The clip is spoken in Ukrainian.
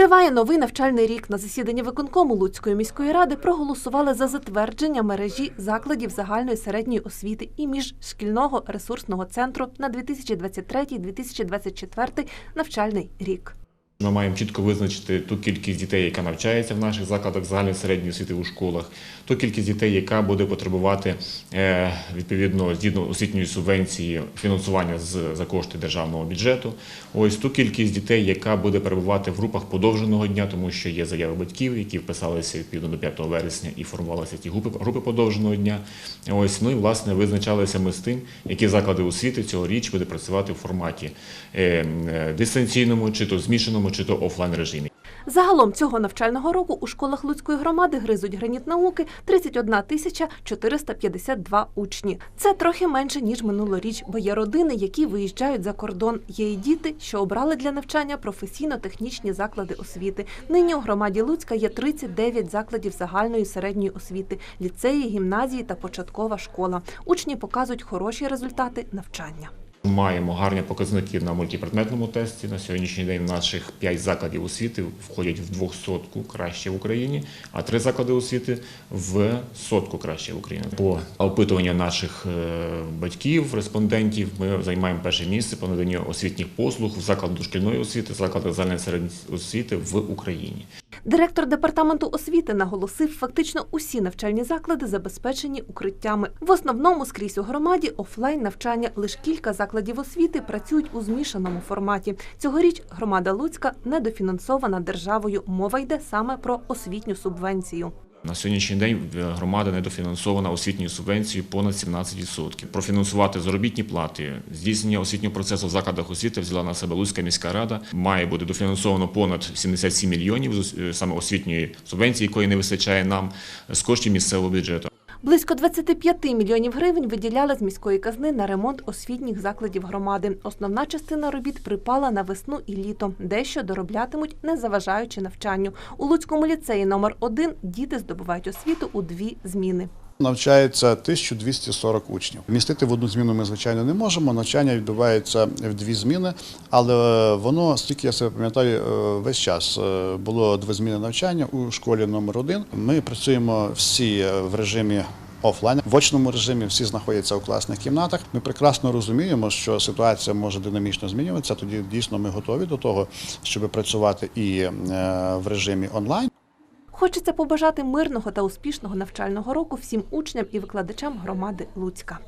Триває новий навчальний рік. На засіданні виконкому Луцької міської ради проголосували за затвердження мережі закладів загальної середньої освіти і міжшкільного ресурсного центру на 2023-2024 навчальний рік. Ми маємо чітко визначити ту кількість дітей, яка навчається в наших закладах загальної середньої освіти у школах, ту кількість дітей, яка буде потребувати е, відповідно згідно освітньої субвенції фінансування за кошти державного бюджету. Ось ту кількість дітей, яка буде перебувати в групах подовженого дня, тому що є заяви батьків, які вписалися відповідно до 5 вересня і формувалися ті групи групи подовженого дня. Ось ну і власне визначалися ми з тим, які заклади освіти цьогоріч буде працювати в форматі е, е, дистанційному, чи то змішаному, чи то офлайн режимі. Загалом цього навчального року у школах Луцької громади гризуть граніт науки 31 тисяча 452 учні. Це трохи менше ніж минулоріч, бо є родини, які виїжджають за кордон. Є і діти, що обрали для навчання професійно-технічні заклади освіти. Нині у громаді Луцька є 39 закладів загальної середньої освіти, ліцеї, гімназії та початкова школа. Учні показують хороші результати навчання. Маємо гарні показники на мультипредметному тесті. На сьогоднішній день наших 5 закладів освіти входять в двохсотку краще в Україні, а три заклади освіти в сотку краще в Україні. По опитуванню наших е, батьків, респондентів, ми займаємо перше місце по наданню освітніх послуг в закладах дошкільної освіти, закладах загальної середньої освіти в Україні. Директор департаменту освіти наголосив, фактично усі навчальні заклади забезпечені укриттями. В основному скрізь у громаді офлайн навчання. Лише кілька закладів освіти працюють у змішаному форматі. Цьогоріч громада Луцька недофінансована державою. Мова йде саме про освітню субвенцію. На сьогоднішній день громада недофінансована освітньою субвенцією понад 17%. Профінансувати заробітні плати, здійснення освітнього процесу в закладах освіти взяла на себе Луцька міська рада. Має бути дофінансовано понад 77 мільйонів е, саме освітньої субвенції, якої не вистачає нам з коштів місцевого бюджету. Близько 25 мільйонів гривень виділяли з міської казни на ремонт освітніх закладів громади. Основна частина робіт припала на весну і літо. Дещо дороблятимуть, не заважаючи навчанню. У Луцькому ліцеї номер 1 діти здобувають освіту у дві зміни. Навчається 1240 учнів. Вмістити в одну зміну ми, звичайно, не можемо. Навчання відбувається в дві зміни, але воно, стільки я себе пам'ятаю, е, весь час е, було дві зміни навчання у школі номер 1 Ми працюємо всі е, в режимі. Офлайн в очному режимі всі знаходяться у класних кімнатах. Ми прекрасно розуміємо, що ситуація може динамічно змінюватися. Тоді дійсно ми готові до того, щоб працювати і е, в режимі онлайн. Хочеться побажати мирного та успішного навчального року всім учням і викладачам громади Луцька.